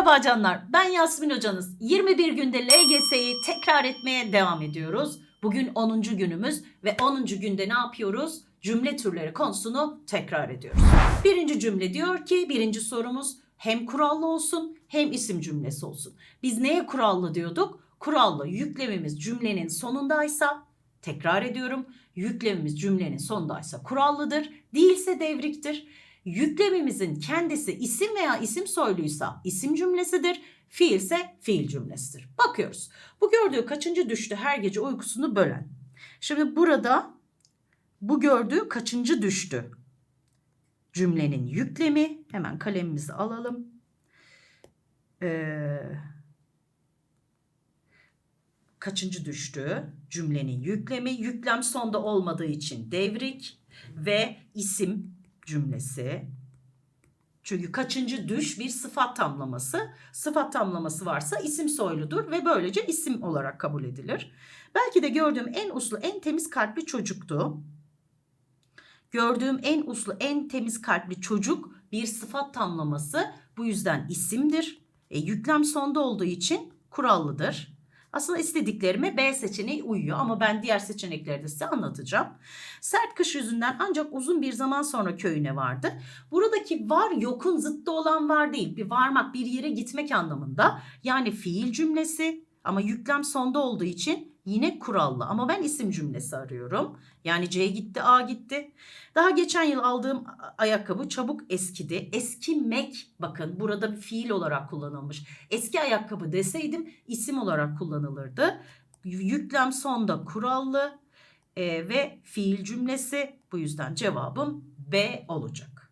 Merhaba canlar, ben Yasmin hocanız. 21 günde LGS'yi tekrar etmeye devam ediyoruz. Bugün 10. günümüz ve 10. günde ne yapıyoruz? Cümle türleri konusunu tekrar ediyoruz. Birinci cümle diyor ki, birinci sorumuz hem kurallı olsun hem isim cümlesi olsun. Biz neye kurallı diyorduk? Kurallı yüklemimiz cümlenin sonundaysa, tekrar ediyorum, yüklemimiz cümlenin sonundaysa kurallıdır, değilse devriktir. Yüklemimizin kendisi isim veya isim soyluysa isim cümlesidir, fiilse fiil cümlesidir. Bakıyoruz. Bu gördüğü kaçıncı düştü her gece uykusunu bölen. Şimdi burada bu gördüğü kaçıncı düştü? Cümlenin yüklemi. Hemen kalemimizi alalım. Ee, kaçıncı düştü? Cümlenin yüklemi. Yüklem sonda olmadığı için devrik ve isim cümlesi. Çünkü kaçıncı düş bir sıfat tamlaması. Sıfat tamlaması varsa isim soyludur ve böylece isim olarak kabul edilir. Belki de gördüğüm en uslu, en temiz kalpli çocuktu. Gördüğüm en uslu, en temiz kalpli çocuk bir sıfat tamlaması. Bu yüzden isimdir. E, yüklem sonda olduğu için kurallıdır. Aslında istediklerime B seçeneği uyuyor ama ben diğer seçenekleri de size anlatacağım. Sert kış yüzünden ancak uzun bir zaman sonra köyüne vardı. Buradaki var yokun zıttı olan var değil. Bir varmak, bir yere gitmek anlamında. Yani fiil cümlesi ama yüklem sonda olduğu için yine kurallı. Ama ben isim cümlesi arıyorum. Yani C gitti, A gitti. Daha geçen yıl aldığım ayakkabı çabuk eskidi. Eskimek bakın burada bir fiil olarak kullanılmış. Eski ayakkabı deseydim isim olarak kullanılırdı. Yüklem sonda kurallı e, ve fiil cümlesi. Bu yüzden cevabım B olacak.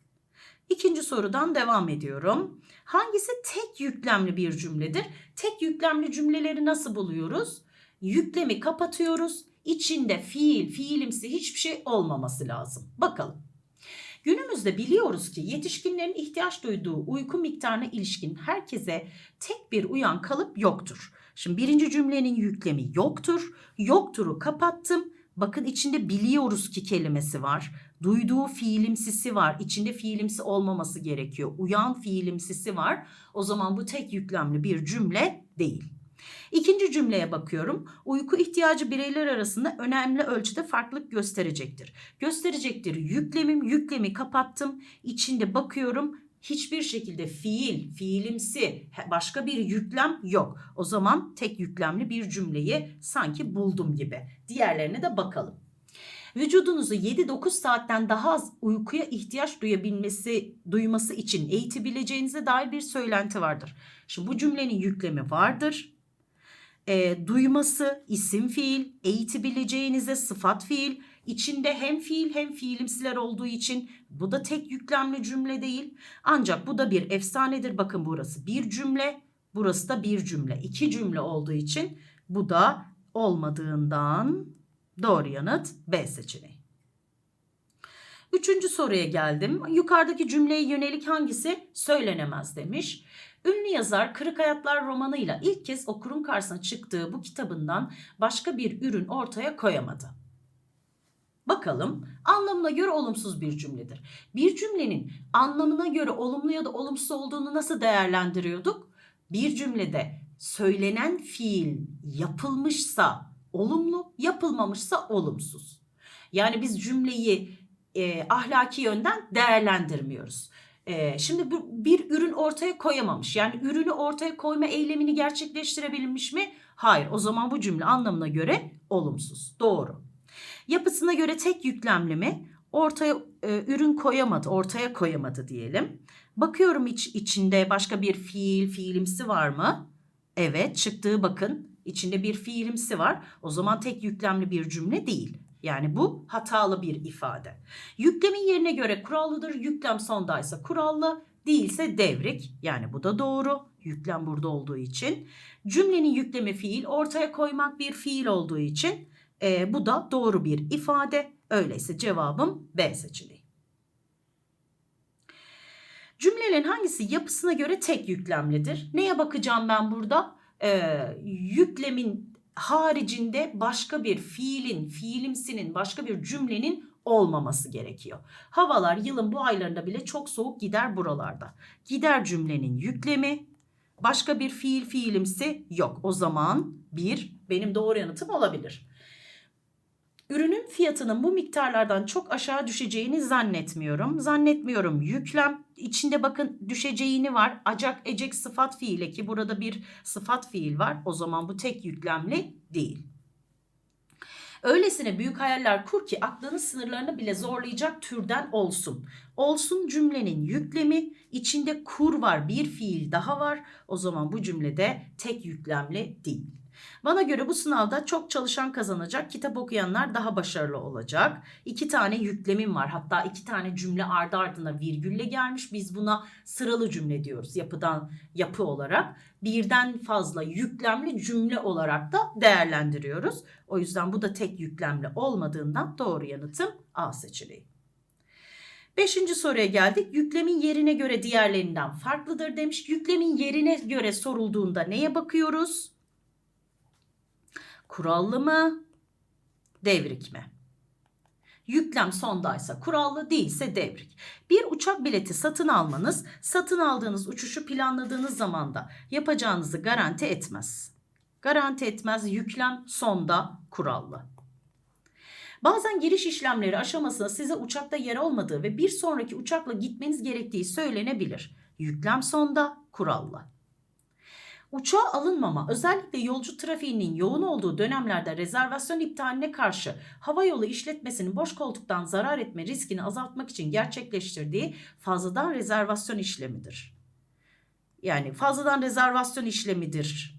İkinci sorudan devam ediyorum. Hangisi tek yüklemli bir cümledir? Tek yüklemli cümleleri nasıl buluyoruz? Yüklemi kapatıyoruz. İçinde fiil, fiilimsi hiçbir şey olmaması lazım. Bakalım. Günümüzde biliyoruz ki yetişkinlerin ihtiyaç duyduğu uyku miktarına ilişkin herkese tek bir uyan kalıp yoktur. Şimdi birinci cümlenin yüklemi yoktur. Yokturu kapattım. Bakın içinde biliyoruz ki kelimesi var. Duyduğu fiilimsisi var. İçinde fiilimsi olmaması gerekiyor. Uyan fiilimsisi var. O zaman bu tek yüklemli bir cümle değil. İkinci cümleye bakıyorum. Uyku ihtiyacı bireyler arasında önemli ölçüde farklılık gösterecektir. Gösterecektir yüklemim, yüklemi kapattım. İçinde bakıyorum hiçbir şekilde fiil, fiilimsi başka bir yüklem yok. O zaman tek yüklemli bir cümleyi sanki buldum gibi. Diğerlerine de bakalım. Vücudunuzu 7-9 saatten daha az uykuya ihtiyaç duyabilmesi, duyması için eğitebileceğinize dair bir söylenti vardır. Şimdi bu cümlenin yüklemi vardır e, duyması isim fiil, eğitebileceğinize sıfat fiil, içinde hem fiil hem fiilimsiler olduğu için bu da tek yüklemli cümle değil. Ancak bu da bir efsanedir. Bakın burası bir cümle, burası da bir cümle. İki cümle olduğu için bu da olmadığından doğru yanıt B seçeneği. Üçüncü soruya geldim. Yukarıdaki cümleye yönelik hangisi söylenemez demiş. Ünlü yazar Kırık Hayatlar romanıyla ilk kez okurun karşısına çıktığı bu kitabından başka bir ürün ortaya koyamadı. Bakalım anlamına göre olumsuz bir cümledir. Bir cümlenin anlamına göre olumlu ya da olumsuz olduğunu nasıl değerlendiriyorduk? Bir cümlede söylenen fiil yapılmışsa olumlu, yapılmamışsa olumsuz. Yani biz cümleyi e, ahlaki yönden değerlendirmiyoruz. Şimdi bir ürün ortaya koyamamış. Yani ürünü ortaya koyma eylemini gerçekleştirebilmiş mi? Hayır. O zaman bu cümle anlamına göre olumsuz. Doğru. Yapısına göre tek yüklemli mi? Ortaya e, ürün koyamadı, ortaya koyamadı diyelim. Bakıyorum iç içinde başka bir fiil, fiilimsi var mı? Evet, çıktığı bakın. içinde bir fiilimsi var. O zaman tek yüklemli bir cümle değil. Yani bu hatalı bir ifade. Yüklemin yerine göre kurallıdır. Yüklem sondaysa kurallı, değilse devrik. Yani bu da doğru. Yüklem burada olduğu için. Cümlenin yüklemi fiil, ortaya koymak bir fiil olduğu için e, bu da doğru bir ifade. Öyleyse cevabım B seçeneği. Cümlenin hangisi yapısına göre tek yüklemlidir? Neye bakacağım ben burada? Ee, yüklemin haricinde başka bir fiilin, fiilimsinin, başka bir cümlenin olmaması gerekiyor. Havalar yılın bu aylarında bile çok soğuk gider buralarda. Gider cümlenin yüklemi Başka bir fiil fiilimsi yok. O zaman bir benim doğru yanıtım olabilir. Ürünün fiyatının bu miktarlardan çok aşağı düşeceğini zannetmiyorum. Zannetmiyorum. Yüklem içinde bakın düşeceğini var. Acak ecek sıfat fiile ki burada bir sıfat fiil var. O zaman bu tek yüklemli değil. Öylesine büyük hayaller kur ki aklının sınırlarını bile zorlayacak türden olsun. Olsun cümlenin yüklemi içinde kur var bir fiil daha var. O zaman bu cümlede tek yüklemli değil. Bana göre bu sınavda çok çalışan kazanacak, kitap okuyanlar daha başarılı olacak. İki tane yüklemim var. Hatta iki tane cümle ardı ardına virgülle gelmiş. Biz buna sıralı cümle diyoruz yapıdan yapı olarak. Birden fazla yüklemli cümle olarak da değerlendiriyoruz. O yüzden bu da tek yüklemli olmadığından doğru yanıtım A seçeneği. Beşinci soruya geldik. Yüklemin yerine göre diğerlerinden farklıdır demiş. Yüklemin yerine göre sorulduğunda neye bakıyoruz? Kurallı mı? Devrik mi? Yüklem sondaysa kurallı değilse devrik. Bir uçak bileti satın almanız satın aldığınız uçuşu planladığınız zamanda yapacağınızı garanti etmez. Garanti etmez yüklem sonda kurallı. Bazen giriş işlemleri aşamasında size uçakta yer olmadığı ve bir sonraki uçakla gitmeniz gerektiği söylenebilir. Yüklem sonda kurallı. Uçağa alınmama özellikle yolcu trafiğinin yoğun olduğu dönemlerde rezervasyon iptaline karşı havayolu işletmesinin boş koltuktan zarar etme riskini azaltmak için gerçekleştirdiği fazladan rezervasyon işlemidir. Yani fazladan rezervasyon işlemidir.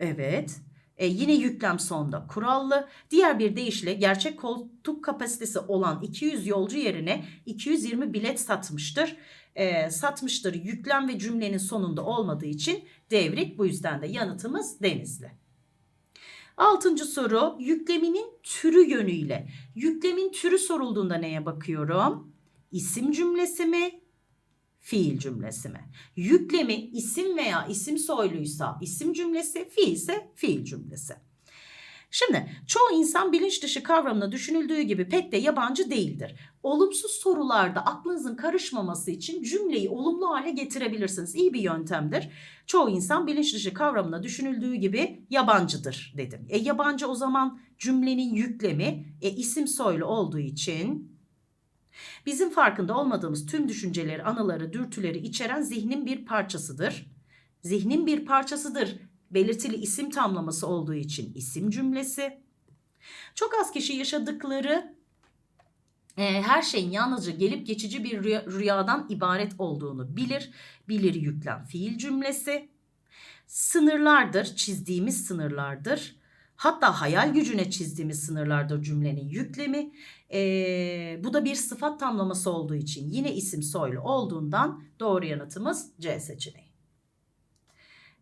Evet. E, yine yüklem sonda kurallı. Diğer bir deyişle gerçek koltuk kapasitesi olan 200 yolcu yerine 220 bilet satmıştır. E, satmıştır yüklem ve cümlenin sonunda olmadığı için devrik. Bu yüzden de yanıtımız Denizli. Altıncı soru yükleminin türü yönüyle. Yüklemin türü sorulduğunda neye bakıyorum? İsim cümlesi mi? Fiil cümlesi mi? Yüklemi isim veya isim soyluysa isim cümlesi, fiil ise fiil cümlesi. Şimdi çoğu insan bilinç dışı kavramına düşünüldüğü gibi pek de yabancı değildir. Olumsuz sorularda aklınızın karışmaması için cümleyi olumlu hale getirebilirsiniz. İyi bir yöntemdir. Çoğu insan bilinç dışı kavramına düşünüldüğü gibi yabancıdır dedim. E yabancı o zaman cümlenin yüklemi e, isim soylu olduğu için Bizim farkında olmadığımız tüm düşünceleri, anıları, dürtüleri içeren zihnin bir parçasıdır. Zihnin bir parçasıdır. Belirtili isim tamlaması olduğu için isim cümlesi. Çok az kişi yaşadıkları e, her şeyin yalnızca gelip geçici bir rüya, rüyadan ibaret olduğunu bilir. Bilir yüklem fiil cümlesi. Sınırlardır, çizdiğimiz sınırlardır. Hatta hayal gücüne çizdiğimiz sınırlardır cümlenin yüklemi. Ee, bu da bir sıfat tamlaması olduğu için yine isim soylu olduğundan doğru yanıtımız C seçeneği.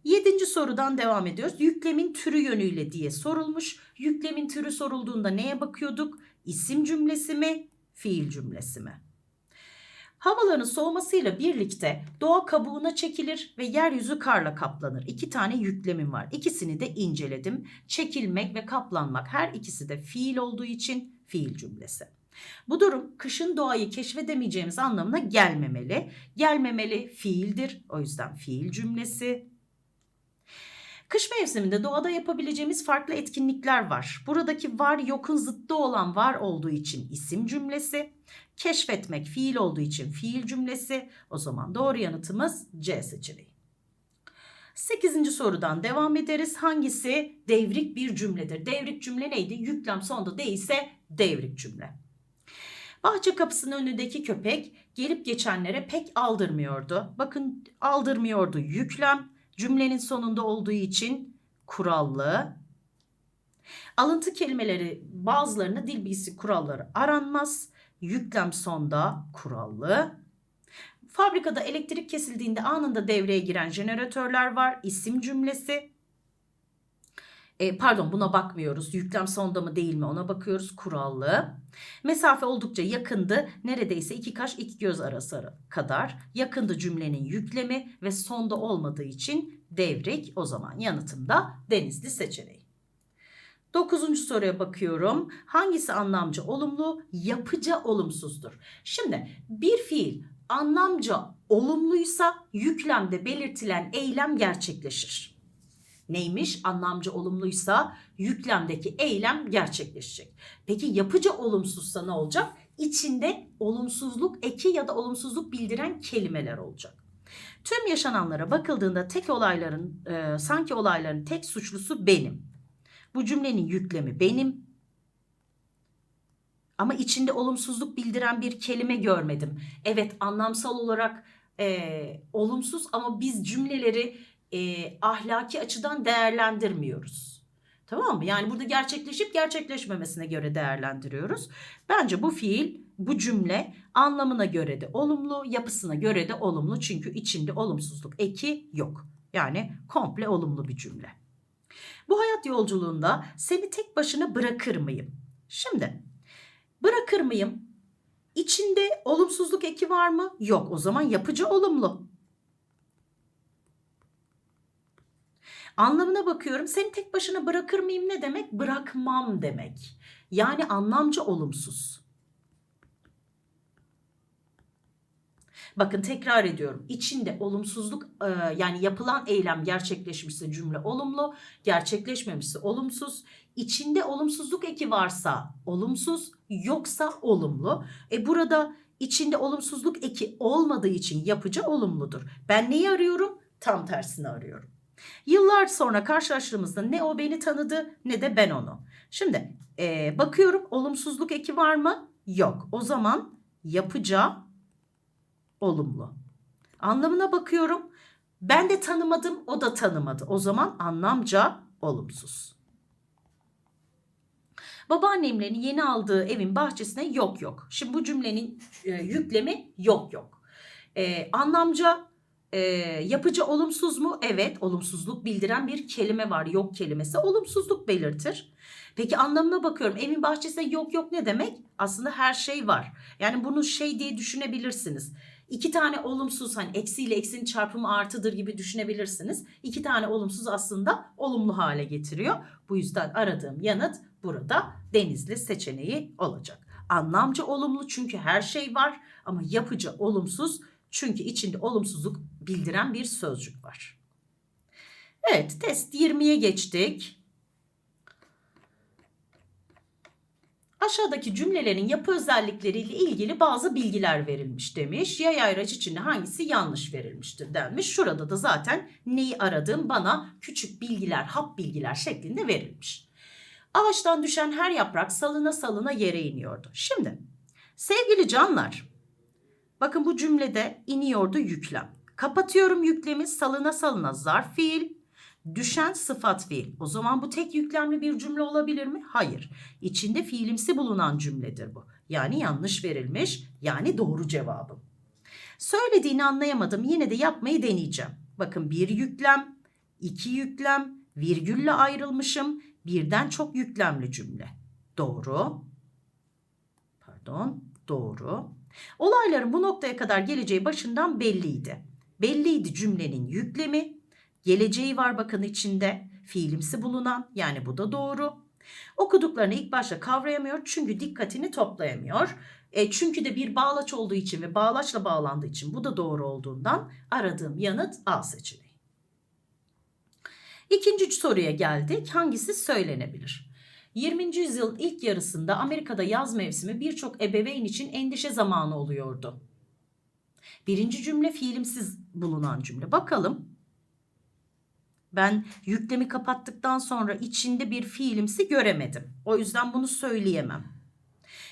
Yedinci sorudan devam ediyoruz. Yüklemin türü yönüyle diye sorulmuş. Yüklemin türü sorulduğunda neye bakıyorduk? İsim cümlesi mi, fiil cümlesi mi? Havaların soğumasıyla birlikte doğa kabuğuna çekilir ve yeryüzü karla kaplanır. İki tane yüklemim var. İkisini de inceledim. Çekilmek ve kaplanmak her ikisi de fiil olduğu için fiil cümlesi. Bu durum kışın doğayı keşfedemeyeceğimiz anlamına gelmemeli. Gelmemeli fiildir. O yüzden fiil cümlesi. Kış mevsiminde doğada yapabileceğimiz farklı etkinlikler var. Buradaki var yokun zıttı olan var olduğu için isim cümlesi. Keşfetmek fiil olduğu için fiil cümlesi. O zaman doğru yanıtımız C seçeneği. Sekizinci sorudan devam ederiz. Hangisi devrik bir cümledir? Devrik cümle neydi? Yüklem sonda değilse devrik cümle. Bahçe kapısının önündeki köpek gelip geçenlere pek aldırmıyordu. Bakın aldırmıyordu yüklem cümlenin sonunda olduğu için kurallı. Alıntı kelimeleri bazılarına dil bilgisi kuralları aranmaz. Yüklem sonda kurallı. Fabrikada elektrik kesildiğinde anında devreye giren jeneratörler var. İsim cümlesi. E, pardon buna bakmıyoruz. Yüklem sonda mı değil mi ona bakıyoruz. Kurallı. Mesafe oldukça yakındı. Neredeyse iki kaş iki göz arası kadar. Yakındı cümlenin yüklemi ve sonda olmadığı için devrik. O zaman yanıtım da denizli seçeneği. Dokuzuncu soruya bakıyorum. Hangisi anlamca olumlu, yapıca olumsuzdur? Şimdi bir fiil anlamca olumluysa yüklemde belirtilen eylem gerçekleşir. Neymiş? Anlamca olumluysa yüklemdeki eylem gerçekleşecek. Peki yapıcı olumsuzsa ne olacak? İçinde olumsuzluk eki ya da olumsuzluk bildiren kelimeler olacak. Tüm yaşananlara bakıldığında tek olayların, e, sanki olayların tek suçlusu benim. Bu cümlenin yüklemi benim. Ama içinde olumsuzluk bildiren bir kelime görmedim. Evet anlamsal olarak e, olumsuz ama biz cümleleri e, ahlaki açıdan değerlendirmiyoruz. Tamam mı? Yani burada gerçekleşip gerçekleşmemesine göre değerlendiriyoruz. Bence bu fiil, bu cümle anlamına göre de olumlu, yapısına göre de olumlu. Çünkü içinde olumsuzluk eki yok. Yani komple olumlu bir cümle. Bu hayat yolculuğunda seni tek başına bırakır mıyım? Şimdi bırakır mıyım? İçinde olumsuzluk eki var mı? Yok. O zaman yapıcı olumlu. Anlamına bakıyorum. Seni tek başına bırakır mıyım ne demek? Bırakmam demek. Yani anlamca olumsuz. Bakın tekrar ediyorum. İçinde olumsuzluk e, yani yapılan eylem gerçekleşmişse cümle olumlu, gerçekleşmemişse olumsuz. İçinde olumsuzluk eki varsa olumsuz, yoksa olumlu. E burada içinde olumsuzluk eki olmadığı için yapıcı olumludur. Ben neyi arıyorum? Tam tersini arıyorum. Yıllar sonra karşılaştığımızda ne o beni tanıdı ne de ben onu. Şimdi e, bakıyorum olumsuzluk eki var mı? Yok. O zaman yapıca olumlu. Anlamına bakıyorum. Ben de tanımadım, o da tanımadı. O zaman anlamca olumsuz. Babaannemlerin yeni aldığı evin bahçesine yok yok. Şimdi bu cümlenin e, yüklemi yok yok. E, anlamca e, yapıcı olumsuz mu? Evet, olumsuzluk bildiren bir kelime var. Yok kelimesi olumsuzluk belirtir. Peki anlamına bakıyorum. Evin bahçesinde yok yok ne demek? Aslında her şey var. Yani bunu şey diye düşünebilirsiniz. İki tane olumsuz hani eksiyle eksinin çarpımı artıdır gibi düşünebilirsiniz. İki tane olumsuz aslında olumlu hale getiriyor. Bu yüzden aradığım yanıt burada denizli seçeneği olacak. Anlamca olumlu çünkü her şey var ama yapıcı olumsuz çünkü içinde olumsuzluk bildiren bir sözcük var. Evet test 20'ye geçtik. Aşağıdaki cümlelerin yapı özellikleriyle ilgili bazı bilgiler verilmiş demiş. Yay ayraç içinde hangisi yanlış verilmiştir denmiş. Şurada da zaten neyi aradığım bana küçük bilgiler, hap bilgiler şeklinde verilmiş. Ağaçtan düşen her yaprak salına salına yere iniyordu. Şimdi sevgili canlar bakın bu cümlede iniyordu yüklem. Kapatıyorum yüklemi salına salına zarf fiil Düşen sıfat fiil. O zaman bu tek yüklemli bir cümle olabilir mi? Hayır. İçinde fiilimsi bulunan cümledir bu. Yani yanlış verilmiş. Yani doğru cevabım. Söylediğini anlayamadım. Yine de yapmayı deneyeceğim. Bakın bir yüklem, iki yüklem, virgülle ayrılmışım. Birden çok yüklemli cümle. Doğru. Pardon. Doğru. Olayların bu noktaya kadar geleceği başından belliydi. Belliydi cümlenin yüklemi, Geleceği var bakın içinde. Fiilimsi bulunan yani bu da doğru. Okuduklarını ilk başta kavrayamıyor çünkü dikkatini toplayamıyor. E, çünkü de bir bağlaç olduğu için ve bağlaçla bağlandığı için bu da doğru olduğundan aradığım yanıt A seçeneği. İkinci soruya geldik. Hangisi söylenebilir? 20. yüzyıl ilk yarısında Amerika'da yaz mevsimi birçok ebeveyn için endişe zamanı oluyordu. Birinci cümle fiilimsiz bulunan cümle. Bakalım ben yüklemi kapattıktan sonra içinde bir fiilimsi göremedim. O yüzden bunu söyleyemem.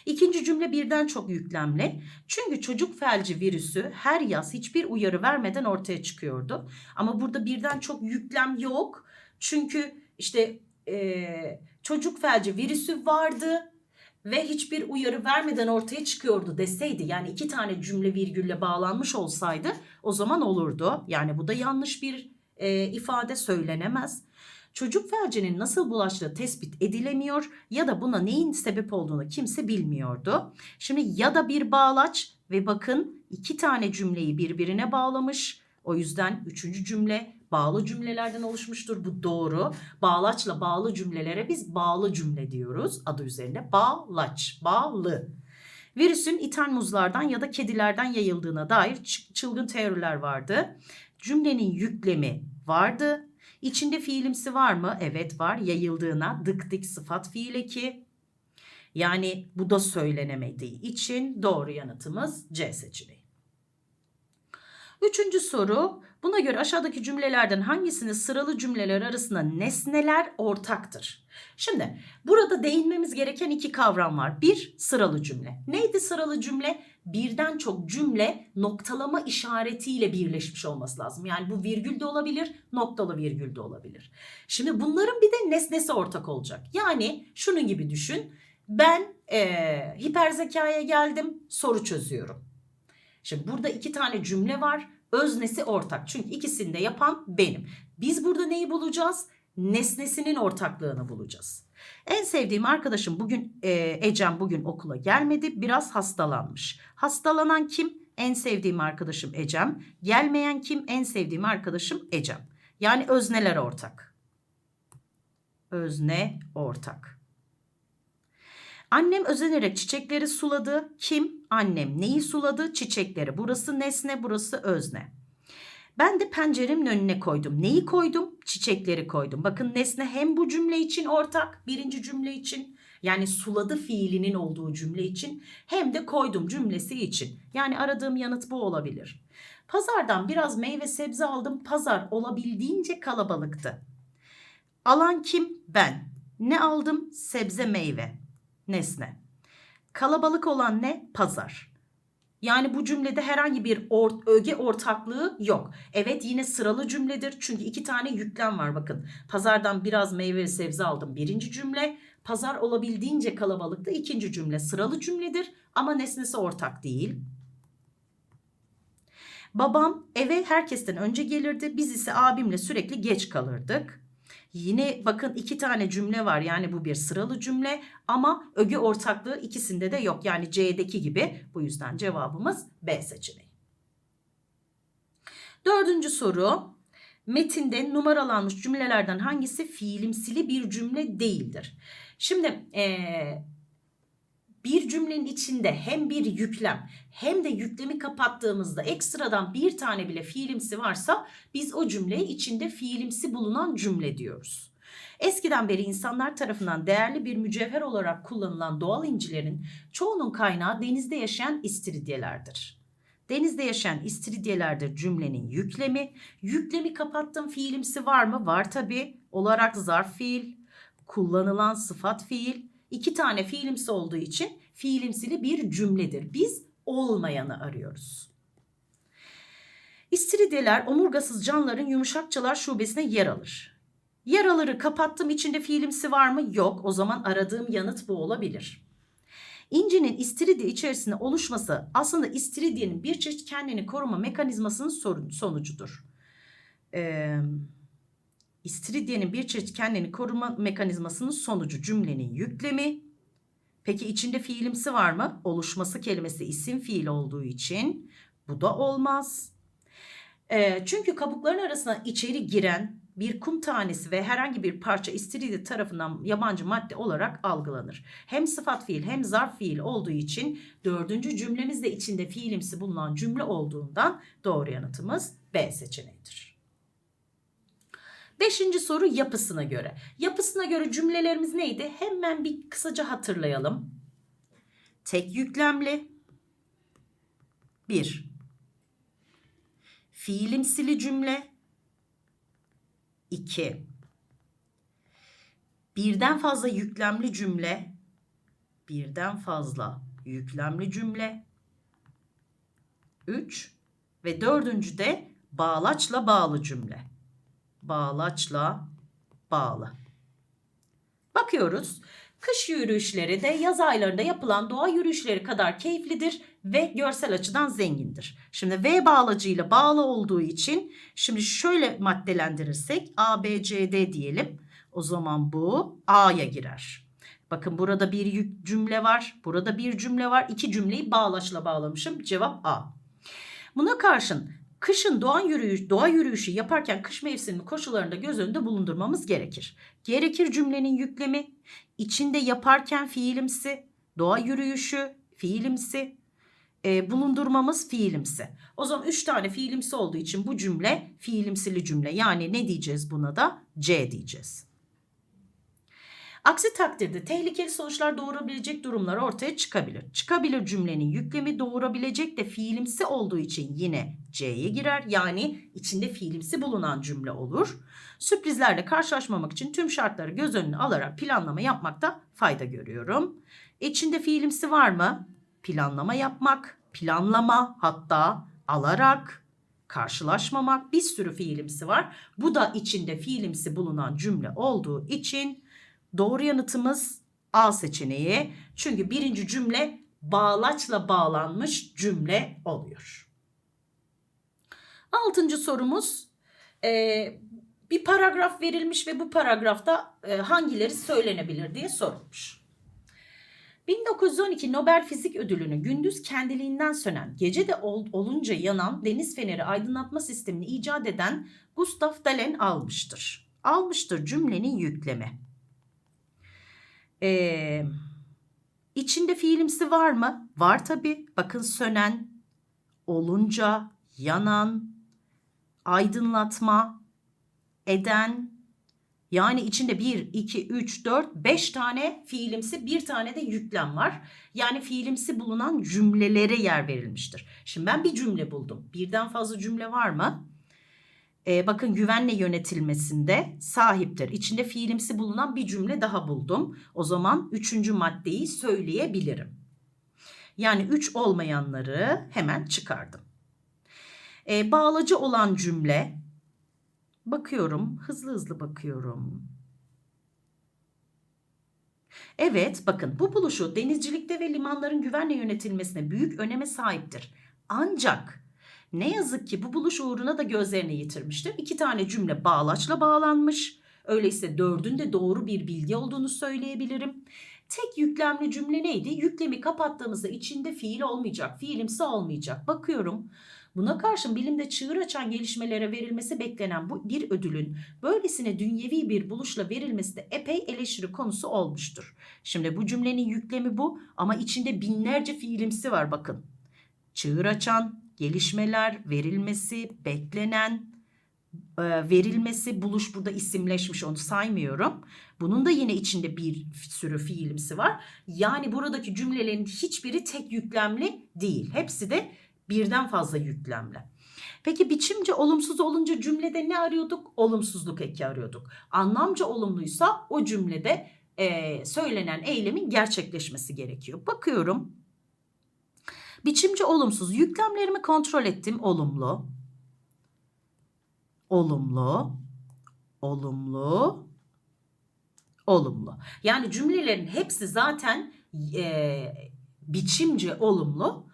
İkinci cümle birden çok yüklemli. Çünkü çocuk felci virüsü her yaz hiçbir uyarı vermeden ortaya çıkıyordu. Ama burada birden çok yüklem yok. Çünkü işte e, çocuk felci virüsü vardı ve hiçbir uyarı vermeden ortaya çıkıyordu deseydi yani iki tane cümle virgülle bağlanmış olsaydı o zaman olurdu. Yani bu da yanlış bir e, ifade söylenemez. Çocuk felcinin nasıl bulaştığı tespit edilemiyor ya da buna neyin sebep olduğunu kimse bilmiyordu. Şimdi ya da bir bağlaç ve bakın iki tane cümleyi birbirine bağlamış. O yüzden üçüncü cümle bağlı cümlelerden oluşmuştur. Bu doğru. Bağlaçla bağlı cümlelere biz bağlı cümle diyoruz. Adı üzerinde bağlaç, bağlı. Virüsün ithal muzlardan ya da kedilerden yayıldığına dair çılgın teoriler vardı. Cümlenin yüklemi vardı. İçinde fiilimsi var mı? Evet var. Yayıldığına dık dik sıfat fiil eki. Yani bu da söylenemediği için doğru yanıtımız C seçeneği. Üçüncü soru. Buna göre aşağıdaki cümlelerden hangisinin sıralı cümleler arasında nesneler ortaktır? Şimdi burada değinmemiz gereken iki kavram var. Bir sıralı cümle. Neydi sıralı cümle? Birden çok cümle noktalama işaretiyle birleşmiş olması lazım. Yani bu virgül de olabilir, noktalı virgül de olabilir. Şimdi bunların bir de nesnesi ortak olacak. Yani şunun gibi düşün. Ben eee hiper zekaya geldim, soru çözüyorum. Şimdi burada iki tane cümle var. Öznesi ortak. Çünkü ikisini de yapan benim. Biz burada neyi bulacağız? Nesnesinin ortaklığını bulacağız. En sevdiğim arkadaşım bugün e, Ecem bugün okula gelmedi. Biraz hastalanmış. Hastalanan kim? En sevdiğim arkadaşım Ecem. Gelmeyen kim? En sevdiğim arkadaşım Ecem. Yani özneler ortak. Özne ortak. Annem özenerek çiçekleri suladı. Kim? Annem. Neyi suladı? Çiçekleri. Burası nesne, burası özne. Ben de penceremin önüne koydum. Neyi koydum? Çiçekleri koydum. Bakın nesne hem bu cümle için ortak, birinci cümle için yani suladı fiilinin olduğu cümle için hem de koydum cümlesi için. Yani aradığım yanıt bu olabilir. Pazardan biraz meyve sebze aldım. Pazar olabildiğince kalabalıktı. Alan kim? Ben. Ne aldım? Sebze meyve. Nesne. Kalabalık olan ne? Pazar. Yani bu cümlede herhangi bir or- öge ortaklığı yok. Evet yine sıralı cümledir. Çünkü iki tane yüklem var bakın. Pazardan biraz meyve ve sebze aldım. Birinci cümle. Pazar olabildiğince kalabalıkta ikinci cümle. Sıralı cümledir ama nesnesi ortak değil. Babam eve herkesten önce gelirdi. Biz ise abimle sürekli geç kalırdık. Yine bakın iki tane cümle var. Yani bu bir sıralı cümle ama öge ortaklığı ikisinde de yok. Yani C'deki gibi. Bu yüzden cevabımız B seçeneği. Dördüncü soru. Metinde numaralanmış cümlelerden hangisi fiilimsili bir cümle değildir? Şimdi eee, bir cümlenin içinde hem bir yüklem hem de yüklemi kapattığımızda ekstradan bir tane bile fiilimsi varsa biz o cümleye içinde fiilimsi bulunan cümle diyoruz. Eskiden beri insanlar tarafından değerli bir mücevher olarak kullanılan doğal incilerin çoğunun kaynağı denizde yaşayan istiridyelerdir. Denizde yaşayan istiridyelerdir cümlenin yüklemi. Yüklemi kapattım fiilimsi var mı? Var tabi. Olarak zarf fiil, kullanılan sıfat fiil, iki tane fiilimsi olduğu için fiilimsili bir cümledir. Biz olmayanı arıyoruz. İstiridyeler omurgasız canlıların yumuşakçalar şubesine yer alır. Yer alırı kapattım içinde fiilimsi var mı? Yok. O zaman aradığım yanıt bu olabilir. İncinin istiridye içerisinde oluşması aslında istiridyenin bir çeşit kendini koruma mekanizmasının sonucudur. Ee, istiridyenin bir çeşit kendini koruma mekanizmasının sonucu cümlenin yüklemi. Peki içinde fiilimsi var mı? Oluşması kelimesi isim fiil olduğu için bu da olmaz. Ee, çünkü kabukların arasına içeri giren bir kum tanesi ve herhangi bir parça istiridye tarafından yabancı madde olarak algılanır. Hem sıfat fiil hem zarf fiil olduğu için dördüncü cümlemiz de içinde fiilimsi bulunan cümle olduğundan doğru yanıtımız B seçeneğidir. Beşinci soru yapısına göre. Yapısına göre cümlelerimiz neydi? Hemen bir kısaca hatırlayalım. Tek yüklemli. Bir. Fiilimsili cümle. 2. Birden fazla yüklemli cümle. Birden fazla yüklemli cümle. 3 ve dördüncü de bağlaçla bağlı cümle. Bağlaçla bağlı. Bakıyoruz. Kış yürüyüşleri de yaz aylarında yapılan doğa yürüyüşleri kadar keyiflidir ve görsel açıdan zengindir. Şimdi V bağlacıyla bağlı olduğu için şimdi şöyle maddelendirirsek A, B, C, D diyelim. O zaman bu A'ya girer. Bakın burada bir cümle var. Burada bir cümle var. İki cümleyi bağlaçla bağlamışım. Cevap A. Buna karşın Kışın doğa yürüyüş, doğa yürüyüşü yaparken kış mevsimi koşullarında göz önünde bulundurmamız gerekir. Gerekir cümlenin yüklemi, içinde yaparken fiilimsi, doğa yürüyüşü fiilimsi, e, bulundurmamız fiilimsi. O zaman üç tane fiilimsi olduğu için bu cümle fiilimsili cümle. Yani ne diyeceğiz buna da? C diyeceğiz. Aksi takdirde tehlikeli sonuçlar doğurabilecek durumlar ortaya çıkabilir. Çıkabilir cümlenin yüklemi doğurabilecek de fiilimsi olduğu için yine C'ye girer. Yani içinde fiilimsi bulunan cümle olur. Sürprizlerle karşılaşmamak için tüm şartları göz önüne alarak planlama yapmakta fayda görüyorum. İçinde fiilimsi var mı? Planlama yapmak, planlama hatta alarak, karşılaşmamak bir sürü fiilimsi var. Bu da içinde fiilimsi bulunan cümle olduğu için Doğru yanıtımız A seçeneği. Çünkü birinci cümle bağlaçla bağlanmış cümle oluyor. Altıncı sorumuz e, bir paragraf verilmiş ve bu paragrafta e, hangileri söylenebilir diye sorulmuş. 1912 Nobel Fizik Ödülünü gündüz kendiliğinden sönen, gece de ol, olunca yanan deniz feneri aydınlatma sistemini icat eden Gustav Dalen almıştır. Almıştır cümlenin yüklemi. Ee, içinde fiilimsi var mı? Var tabi. Bakın sönen, olunca, yanan, aydınlatma, eden. Yani içinde 1, 2, 3, 4, 5 tane fiilimsi bir tane de yüklem var. Yani fiilimsi bulunan cümlelere yer verilmiştir. Şimdi ben bir cümle buldum. Birden fazla cümle var mı? E, bakın güvenle yönetilmesinde sahiptir. İçinde fiilimsi bulunan bir cümle daha buldum. O zaman üçüncü maddeyi söyleyebilirim. Yani üç olmayanları hemen çıkardım. E, bağlacı olan cümle bakıyorum hızlı hızlı bakıyorum. Evet bakın bu buluşu denizcilikte ve limanların güvenle yönetilmesine büyük öneme sahiptir. Ancak ne yazık ki bu buluş uğruna da gözlerini yitirmiştir. İki tane cümle bağlaçla bağlanmış. Öyleyse dördünde doğru bir bilgi olduğunu söyleyebilirim. Tek yüklemli cümle neydi? Yüklemi kapattığımızda içinde fiil olmayacak, fiilimsi olmayacak. Bakıyorum. Buna karşın bilimde çığır açan gelişmelere verilmesi beklenen bu bir ödülün böylesine dünyevi bir buluşla verilmesi de epey eleştiri konusu olmuştur. Şimdi bu cümlenin yüklemi bu ama içinde binlerce fiilimsi var bakın. Çığır açan, gelişmeler, verilmesi, beklenen, e, verilmesi, buluş burada isimleşmiş onu saymıyorum. Bunun da yine içinde bir sürü fiilimsi var. Yani buradaki cümlelerin hiçbiri tek yüklemli değil. Hepsi de birden fazla yüklemli. Peki biçimce olumsuz olunca cümlede ne arıyorduk? Olumsuzluk eki arıyorduk. Anlamca olumluysa o cümlede e, söylenen eylemin gerçekleşmesi gerekiyor. Bakıyorum Biçimci olumsuz. Yüklemlerimi kontrol ettim. Olumlu. Olumlu. Olumlu. Olumlu. Yani cümlelerin hepsi zaten e, biçimce olumlu.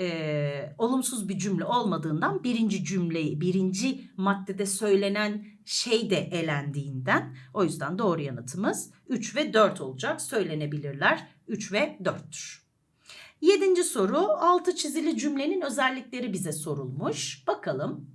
E, olumsuz bir cümle olmadığından birinci cümleyi, birinci maddede söylenen şey de elendiğinden o yüzden doğru yanıtımız 3 ve 4 olacak. Söylenebilirler 3 ve 4'tür. Yedinci soru altı çizili cümlenin özellikleri bize sorulmuş. Bakalım.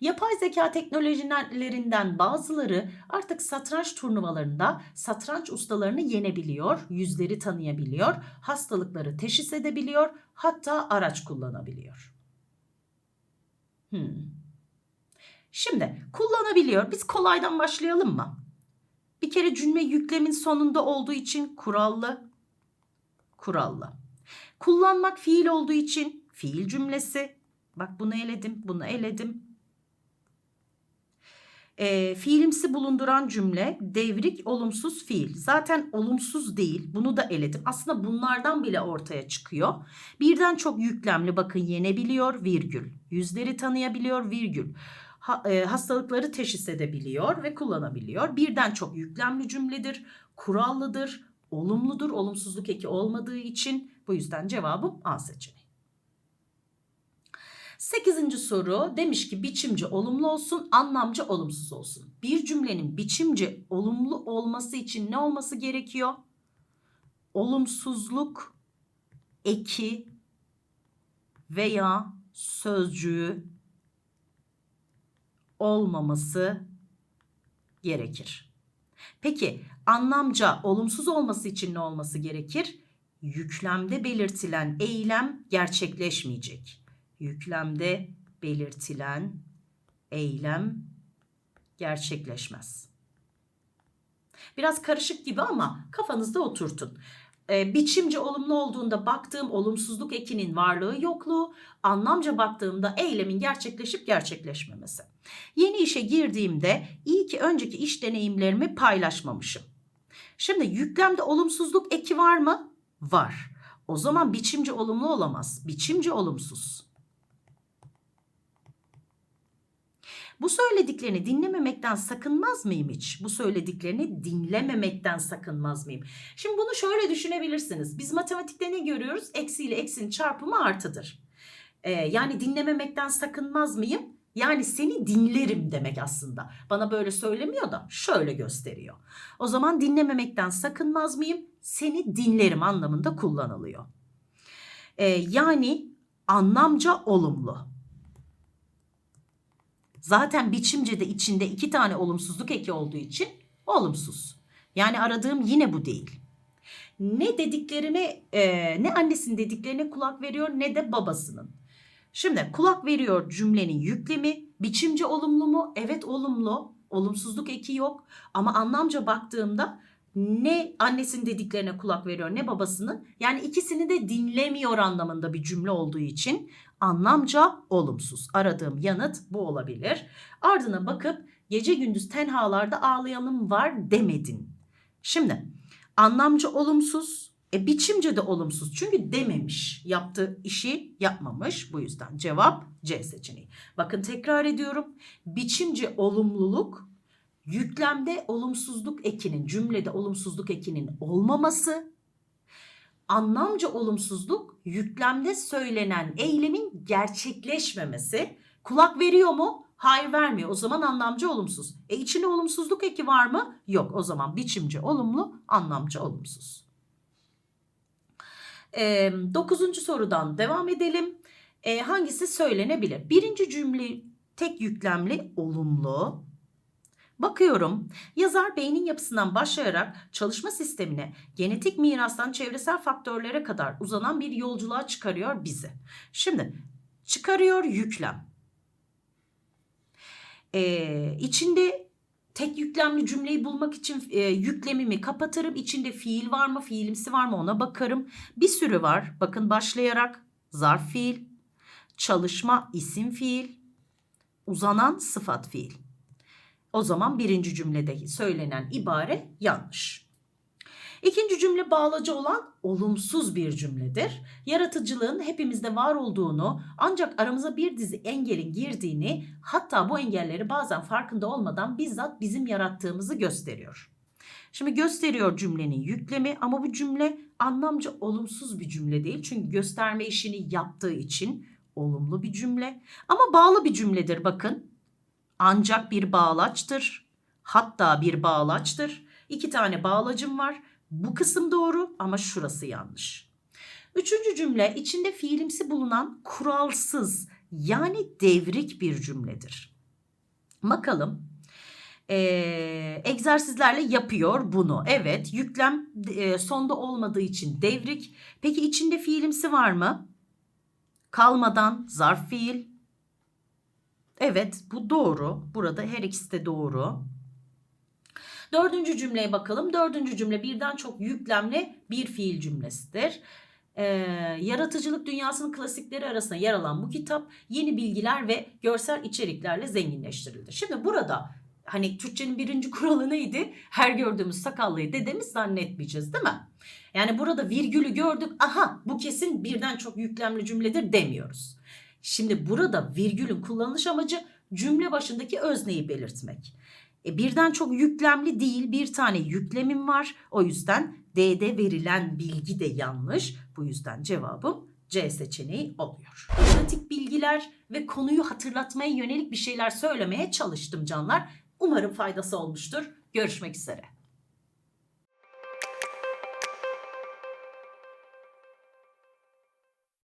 Yapay zeka teknolojilerinden bazıları artık satranç turnuvalarında satranç ustalarını yenebiliyor, yüzleri tanıyabiliyor, hastalıkları teşhis edebiliyor, hatta araç kullanabiliyor. Hmm. Şimdi kullanabiliyor. Biz kolaydan başlayalım mı? Bir kere cümle yüklemin sonunda olduğu için kurallı. Kurallı. Kullanmak fiil olduğu için fiil cümlesi. Bak bunu eledim, bunu eledim. E, fiilimsi bulunduran cümle devrik olumsuz fiil. Zaten olumsuz değil. Bunu da eledim. Aslında bunlardan bile ortaya çıkıyor. Birden çok yüklemli bakın yenebiliyor virgül. Yüzleri tanıyabiliyor virgül. Ha, e, hastalıkları teşhis edebiliyor ve kullanabiliyor. Birden çok yüklemli cümledir. Kurallıdır. Olumludur. Olumsuzluk eki olmadığı için bu yüzden cevabım A seçeneği. Sekizinci soru demiş ki biçimci olumlu olsun, anlamcı olumsuz olsun. Bir cümlenin biçimci olumlu olması için ne olması gerekiyor? Olumsuzluk eki veya sözcüğü olmaması gerekir. Peki anlamca olumsuz olması için ne olması gerekir? Yüklemde belirtilen eylem gerçekleşmeyecek. Yüklemde belirtilen eylem gerçekleşmez. Biraz karışık gibi ama kafanızda oturtun. Ee, biçimce olumlu olduğunda baktığım olumsuzluk ekinin varlığı yokluğu, anlamca baktığımda eylemin gerçekleşip gerçekleşmemesi. Yeni işe girdiğimde iyi ki önceki iş deneyimlerimi paylaşmamışım. Şimdi yüklemde olumsuzluk eki var mı? Var. O zaman biçimci olumlu olamaz. Biçimci olumsuz. Bu söylediklerini dinlememekten sakınmaz mıyım hiç? Bu söylediklerini dinlememekten sakınmaz mıyım? Şimdi bunu şöyle düşünebilirsiniz. Biz matematikte ne görüyoruz? Eksi ile eksinin çarpımı artıdır. Ee, yani dinlememekten sakınmaz mıyım? Yani seni dinlerim demek aslında. Bana böyle söylemiyor da şöyle gösteriyor. O zaman dinlememekten sakınmaz mıyım? Seni dinlerim anlamında kullanılıyor. Ee, yani anlamca olumlu. Zaten biçimce de içinde iki tane olumsuzluk eki olduğu için olumsuz. Yani aradığım yine bu değil. Ne dediklerine, e, ne annesinin dediklerine kulak veriyor ne de babasının. Şimdi kulak veriyor cümlenin yüklemi. Biçimce olumlu mu? Evet olumlu. Olumsuzluk eki yok. Ama anlamca baktığımda ne annesinin dediklerine kulak veriyor ne babasının. Yani ikisini de dinlemiyor anlamında bir cümle olduğu için anlamca olumsuz. Aradığım yanıt bu olabilir. Ardına bakıp gece gündüz tenhalarda ağlayanım var demedin. Şimdi anlamca olumsuz, e biçimce de olumsuz. Çünkü dememiş. Yaptığı işi yapmamış. Bu yüzden cevap C seçeneği. Bakın tekrar ediyorum. Biçimce olumluluk yüklemde olumsuzluk ekinin, cümlede olumsuzluk ekinin olmaması, anlamca olumsuzluk yüklemde söylenen eylemin gerçekleşmemesi. Kulak veriyor mu? Hayır vermiyor. O zaman anlamcı olumsuz. E içinde olumsuzluk eki var mı? Yok. O zaman biçimci olumlu, anlamcı olumsuz. E, dokuzuncu sorudan devam edelim. E, hangisi söylenebilir? Birinci cümle tek yüklemli olumlu. Bakıyorum yazar beynin yapısından başlayarak çalışma sistemine genetik mirastan çevresel faktörlere kadar uzanan bir yolculuğa çıkarıyor bizi. Şimdi çıkarıyor yüklem. Ee, içinde tek yüklemli cümleyi bulmak için e, yüklemimi kapatırım. İçinde fiil var mı, fiilimsi var mı ona bakarım. Bir sürü var. Bakın başlayarak zarf fiil, çalışma isim fiil, uzanan sıfat fiil. O zaman birinci cümlede söylenen ibare yanlış. İkinci cümle bağlacı olan olumsuz bir cümledir. Yaratıcılığın hepimizde var olduğunu ancak aramıza bir dizi engelin girdiğini hatta bu engelleri bazen farkında olmadan bizzat bizim yarattığımızı gösteriyor. Şimdi gösteriyor cümlenin yüklemi ama bu cümle anlamca olumsuz bir cümle değil. Çünkü gösterme işini yaptığı için olumlu bir cümle ama bağlı bir cümledir bakın ancak bir bağlaçtır. Hatta bir bağlaçtır. İki tane bağlacım var. Bu kısım doğru ama şurası yanlış. Üçüncü cümle içinde fiilimsi bulunan kuralsız yani devrik bir cümledir. Bakalım. Ee, egzersizlerle yapıyor bunu. Evet yüklem e, sonda olmadığı için devrik. Peki içinde fiilimsi var mı? Kalmadan zarf fiil, Evet bu doğru. Burada her ikisi de doğru. Dördüncü cümleye bakalım. Dördüncü cümle birden çok yüklemli bir fiil cümlesidir. Ee, yaratıcılık dünyasının klasikleri arasında yer alan bu kitap yeni bilgiler ve görsel içeriklerle zenginleştirildi. Şimdi burada hani Türkçenin birinci kuralı neydi? Her gördüğümüz sakallıyı dedemiz zannetmeyeceğiz değil mi? Yani burada virgülü gördük aha bu kesin birden çok yüklemli cümledir demiyoruz. Şimdi burada virgülün kullanılış amacı cümle başındaki özneyi belirtmek. E, birden çok yüklemli değil bir tane yüklemim var. O yüzden D'de verilen bilgi de yanlış. Bu yüzden cevabım C seçeneği oluyor. Pratik bilgiler ve konuyu hatırlatmaya yönelik bir şeyler söylemeye çalıştım canlar. Umarım faydası olmuştur. Görüşmek üzere.